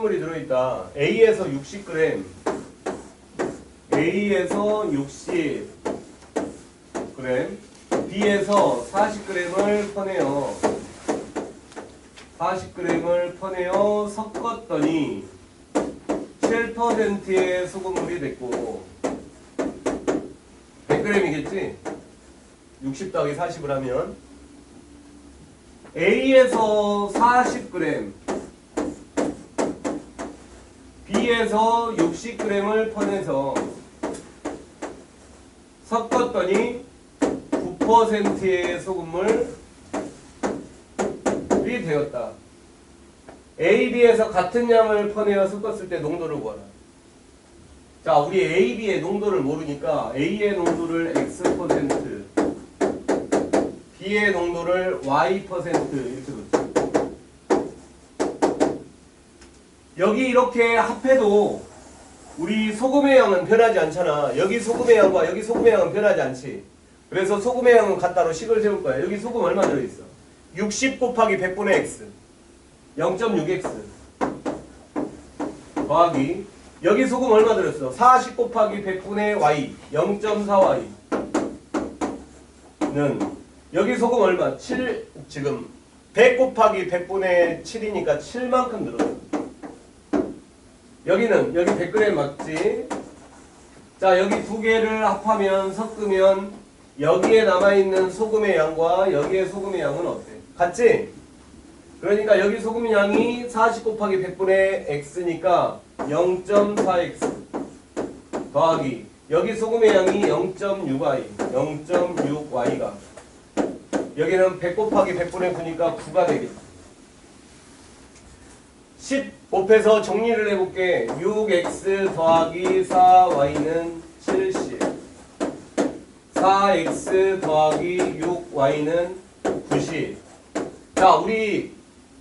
소금물이 들어있다. A에서 60g, A에서 60g, B에서 40g을 퍼내요. 40g을 퍼내어 섞었더니 7%의 소금물이 됐고 100g이겠지? 60 더하기 40을 하면 A에서 40g B에서 60g을 퍼내서 섞었더니 9%의 소금물이 되었다. A, B에서 같은 양을 퍼내어 섞었을 때 농도를 구하라. 자, 우리 A, B의 농도를 모르니까 A의 농도를 X%, B의 농도를 Y% 이렇게 놓자. 여기 이렇게 합해도 우리 소금의 양은 변하지 않잖아. 여기 소금의 양과 여기 소금의 양은 변하지 않지. 그래서 소금의 양은 같다로 식을 세울 거야. 여기 소금 얼마 들어있어? 60 곱하기 100분의 x 0.6x 더하기 여기 소금 얼마 들었어? 40 곱하기 100분의 y 0.4y 는 여기 소금 얼마? 7 지금 100 곱하기 100분의 7이니까 7만큼 들었어 여기는 여기 100g 맞지? 자 여기 두 개를 합하면 섞으면 여기에 남아있는 소금의 양과 여기에 소금의 양은 어때? 같지? 그러니까 여기 소금 양이 40 곱하기 100분의 x니까 0.4x 더하기 여기 소금의 양이 0.6y 0.6y가 여기는 100 곱하기 100분의 9니까 9가 되겠지 10 곱해서 정리를 해볼게 6x 더하기 4y는 70 4x 더하기 6y는 90 자, 우리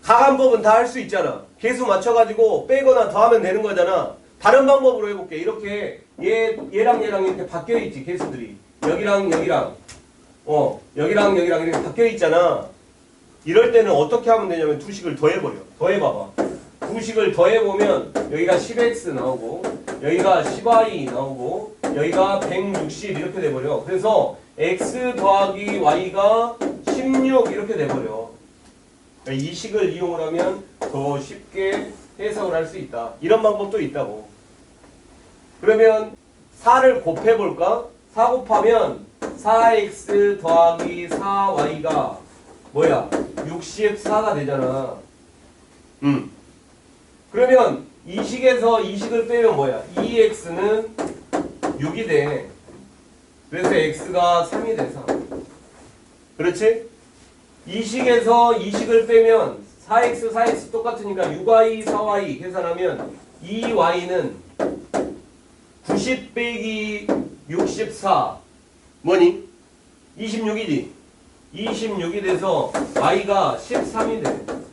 가간법은 다 할 수 있잖아. 개수 맞춰가지고 빼거나 더하면 되는 거잖아. 다른 방법으로 해볼게. 이렇게 얘, 얘랑 얘랑 이렇게 바뀌어 있지, 개수들이. 여기랑 여기랑. 어, 여기랑 여기랑 이렇게 바뀌어 있잖아. 이럴 때는 어떻게 하면 되냐면 두 식을 더해버려. 더해봐봐. 두 식을 더해보면 여기가 10x 나오고, 여기가 10y 나오고, 여기가 160 이렇게 돼버려. 그래서 x 더하기 y가 16 이렇게 돼버려. 이 식을 이용을 하면 더 쉽게 해석을 할 수 있다. 이런 방법도 있다고. 그러면 4를 곱해볼까? 4 곱하면 4x 더하기 4y가 뭐야? 64가 되잖아. 음. 그러면 이 식에서 이 식을 빼면 뭐야? 2x는 6이 돼. 그래서 x가 3이 돼, 3. 그렇지? 이 식에서 이 식을 빼면 4x, 4x 똑같으니까 6y, 4y 계산하면 2y는 90 빼기 64 뭐니? 26이지? 26이 돼서 y가 13이 돼.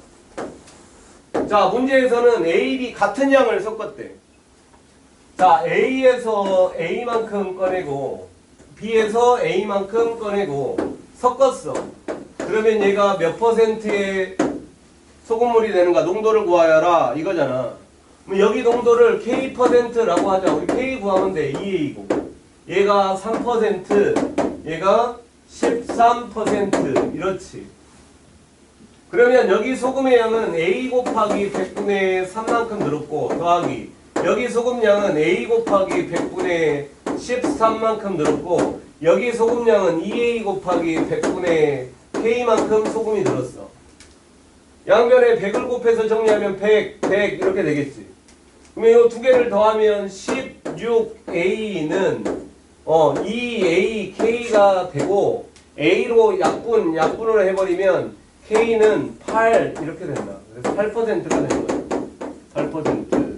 자, 문제에서는 A, B 같은 양을 섞었대. 자, A에서 A만큼 꺼내고 B에서 A만큼 꺼내고 섞었어. 그러면 얘가 몇 퍼센트의 소금물이 되는가 농도를 구하여라 이거잖아. 그럼 여기 농도를 K%라고 하자. 우리 K 구하면 돼. 2A고. 얘가 3%, 얘가 13% 이렇지. 그러면 여기 소금의 양은 A 곱하기 100분의 3만큼 늘었고 더하기 여기 소금 양은 A 곱하기 100분의 13만큼 늘었고 여기 소금 양은 2A 곱하기 100분의 K만큼 소금이 들었어. 양변에 100을 곱해서 정리하면 100, 100 이렇게 되겠지. 그러면 이 두 개를 더하면 16A는 어 2AK가 되고 A로 약분, 약분을 해버리면 K는 8 이렇게 된다. 그래서 8%가 되는 거야. 8%.